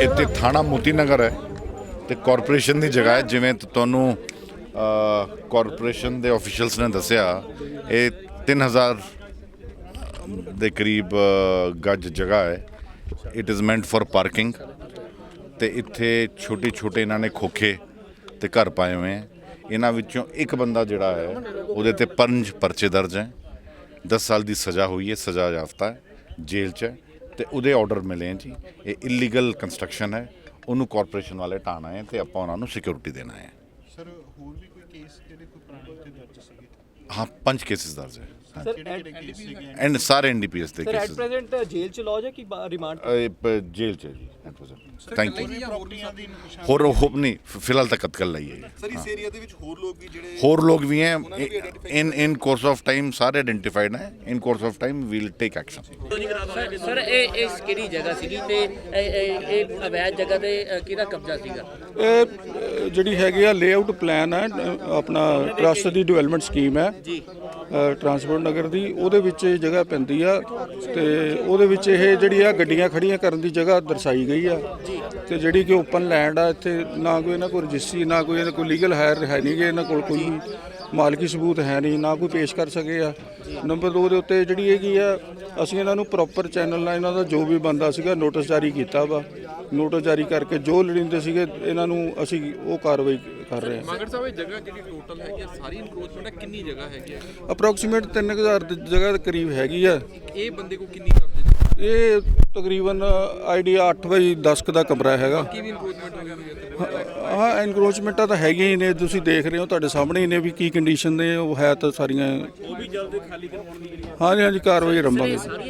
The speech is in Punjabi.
ਇੱਥੇ ਥਾਣਾ ਮੋਤੀ ਨਗਰ ਹੈ ਤੇ ਕਾਰਪੋਰੇਸ਼ਨ ਦੀ ਜਗ੍ਹਾ ਹੈ ਜਿਵੇਂ ਤੁਹਾਨੂੰ ਕਾਰਪੋਰੇਸ਼ਨ ਦੇ ਆਫੀਸ਼ੀਅਲਸ ਨੇ ਦੱਸਿਆ ਇਹ 3000 ਦੇ ਕਰੀਬ ਅ, ਗੱਜ ਜਗ੍ਹਾ ਹੈ। It is meant for parking ਤੇ ਇੱਥੇ ਛੋਟੇ ਛੋਟੇ ਇਹਨਾਂ ਨੇ ਖੋਖੇ ਤੇ ਘਰ ਪਾਏ ਹੋਏ ਹੈ। ਇਹਨਾਂ ਵਿੱਚੋਂ ਇੱਕ ਬੰਦਾ ਜਿਹੜਾ ਹੈ ਉਹਦੇ ਤੇ ਪੰਜ ਪਰਚੇ ਦਰਜ ਹੈ। 10 ਸਾਲ ਦੀ ਸਜ਼ਾ ਹੋਈ ਹੈ ਸਜ਼ਾ ਯਾਫਤਾ ਹੈ ਜੇਲ੍ਹ 'ਚ ਹੈ। ਤੇ ਉਹਦੇ ਆਰਡਰ ਮਿਲੇ ਹੈ ਜੀ। ਇਹ ਇਲੀਗਲ ਕੰਸਟਰਕਸ਼ਨ ਹੈ। ਉਹਨੂੰ ਕਾਰਪੋਰੇਸ਼ਨ ਵਾਲੇ ਢਾਣਾ ਹੈ ਤੇ ਆਪਾਂ ਉਹਨਾਂ ਨੂੰ ਸਿਕਿਉਰਿਟੀ ਦੇਣਾ ਹੈ। ਸਰ ਹੋਰ ਵੀ ਕੋਈ ਕੇਸ ਜਿਹੜੇ ਕੋਈ ਪੁਰਾਣੇ ਉੱਤੇ ਦਰਜ ਸੀਗੇ? ਹਾਂ ਪੰਜ ਕੇਸਿਸ ਦਰਜ ਹੈ। ਕੇਸ ਐਂਡ ਸਾਰੇ ਐਨਡੀਪੀਐਸ ਦੇ ਸਰ ਐਟ ਪ੍ਰੈਜ਼ੈਂਟ ਜੇਲ੍ਹ ਚ ਲੌਜ ਹੈ ਕਿ ਰਿਮਾਂਡ ਜੇਲ੍ਹ 'ਚ ਹੈ ਜੀ ਥੈਂਕ ਯੂ ਹੋਰ ਉਹ ਨਹੀਂ ਫਿਲਹਾਲ ਤਾਂ ਕਤਲ ਲਈ ਹੈ ਸਰ ਇਸ ਏਰੀਆ ਦੇ ਵਿੱਚ ਹੋਰ ਲੋਕ ਵੀ ਜਿਹੜੇ ਹੋਰ ਲੋਕ ਵੀ ਹੈ in in course of time ਸਾਰੇ ਆਇਡੈਂਟੀਫਾਈਡ ਹੈ in course of time we'll take action sir sir ਇਹ ਇਸ ਕਿਹੜੀ ਜਗ੍ਹਾ ਸੀਗੀ ਤੇ ਇਹ- ਅਵੈਧ ਜਗ੍ਹਾ ਤੇ ਕਿਹਦਾ ਕਬਜ਼ਾ ਸੀਗਾ? ਇਹ ਜਿਹੜੀ ਹੈਗੀ ਆ ਲੇਆਊਟ ਪਲਾਨ ਹੈ ਆਪਣਾ ਟਰਸਟ ਦੀ ਡਿਵੈਲਪਮੈਂਟ ਸਕੀਮ ਹੈ। ਜੀ। ਟਰਾਂਸਪੋਰਟ ਨਗਰ ਦੀ, ਉਹਦੇ ਵਿੱਚ ਇਹ ਜਗ੍ਹਾ ਪੈਂਦੀ ਆ ਤੇ ਉਹਦੇ ਵਿੱਚ ਇਹ ਜਿਹੜੀ ਆ ਗੱਡੀਆਂ ਖੜੀਆਂ ਕਰਨ ਦੀ ਜਗ੍ਹਾ ਦਰਸਾਈ ਗਈ ਆ। ਤੇ ਜਿਹੜੀ ਕਿ ਓਪਨ ਲੈਂਡ ਆ, ਇੱਥੇ ਨਾ ਕੋਈ ਇਹਨਾਂ ਕੋਲ ਰਜਿਸਟਰੀ, ਨਾ ਕੋਈ ਇਹਨਾਂ ਕੋਲ ਲੀਗਲ ਹਾਇਰ ਹੈ ਨਹੀਂ ਗੇ, ਇਹਨਾਂ ਕੋਲ ਕੋਈ ਮਾਲਕੀ ਸਬੂਤ ਹੈ ਨਹੀਂ, ਨਾ ਕੋਈ ਪੇਸ਼ ਕਰ ਸਕੇ ਆ। ਨੰਬਰ 2 ਦੇ ਉੱਤੇ ਜਿਹੜੀ ਹੈਗੀ ਆ, ਅਸੀਂ ਇਹਨਾਂ ਨੂੰ ਪ੍ਰੋਪਰ ਚੈਨਲ ਨਾਲ ਇਹਨਾਂ ਦਾ ਜੋ ਵੀ ਬੰਦਾ ਸੀਗਾ ਨੋਟਿਸ ਜਾਰੀ ਕੀਤਾ ਵਾ। ਨੋਟਿਸ ਜਾਰੀ ਕਰਕੇ ਜੋ ਲੜਿੰਦੇ ਸੀਗੇ, ਇਹਨਾਂ ਨੂੰ ਅਸੀਂ ਉਹ ਕਾਰਵਾਈ ਕਰ ਰਹੇ ਹਾਂ। ਮਗਰ ਸਾਹਿਬ ਇਹ ਜਗ੍ਹਾ ਜਿਹੜੀ ਟੋਟਲ ਹੈਗੀ ਆ ਸਾਰੀ ਇਨਕਰੋਚਮੈਂਟ ਹੈ ਕਿੰਨੀ ਜਗ੍ਹਾ ਹੈਗੀ ਆ? ਅਪਰੋਕਸੀਮੇਟ 3000 ਦੀ ਜਗ੍ਹਾ ਦੇ ਕਰੀਬ ਹੈਗੀ ਆ। ਇਹ ਬੰਦੇ ਕੋ ਕਿੰਨੀ ਕਬਜ਼ੇ ਚ ਇਹ ਤਕਰੀਬਨ ਆਈਡੀਆ 8 ਬਾਈ 10 ਕੁ ਦਾ ਕਮਰਾ ਹੈਗਾ। ਕੀ ਵੀ ਇਨਕਰੋਚਮੈਂਟ ਹੋ ਗਈ ਹੈ ਹਾਂ ਐਨਕਰੋਚਮੈਂਟਾਂ ਤਾਂ ਹੈਗੀਆਂ ਹੀ ਨੇ ਤੁਸੀਂ ਦੇਖ ਰਹੇ ਹੋ ਤੁਹਾਡੇ ਸਾਹਮਣੇ ਹੀ ਨੇ ਵੀ ਕੀ ਕੰਡੀਸ਼ਨ ਨੇ ਉਹ ਹੈ ਤਾਂ ਸਾਰੀਆਂ। ਉਹ ਵੀ ਜਲਦੀ ਖਾਲੀ ਕਰਵਾਉਣ ਦੀ ਹਾਂਜੀ ਹਾਂਜੀ ਕਾਰਵਾਈ ਆਰੰਭਾਂਗੇ